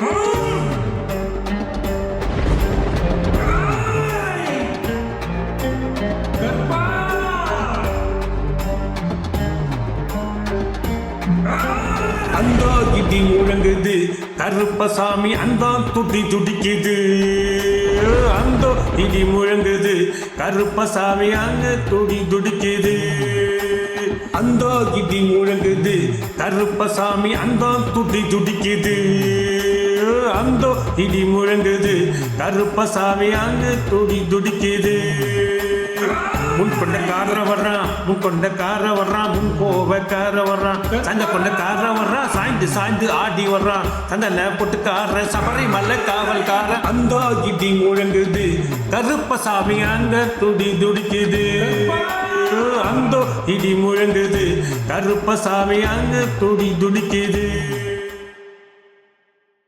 அந்தா இடி முழங்குது கருப்பசாமி அந்த துடி துடிக்குது. அந்த இடி முழங்குது கருப்பசாமி அங்க துடி துடிக்குது. அந்த இடி முழங்குது கருப்பசாமி அந்த துடி துடிக்குது. இடி முழங்குது. கருப்பசாமி அங்க துடி துடிக்குது. முன் கொண்டக்கார வர்றான் முன் கொண்டக்கார வர்றான் முன் கோவக்கார வர்றான் சந்த கொண்ட கார வர்றான் சாய்ந்து சாய்ந்து ஆடி வர்றான் சண்டை பொட்டுக்கார காவல் காவல்கார அந்த இடி முழங்குது. கருப்பசாமி அங்க துடி துடிக்குது. அந்த இடி முழங்குது. கருப்பசாமி அங்க துடி துடிக்குது.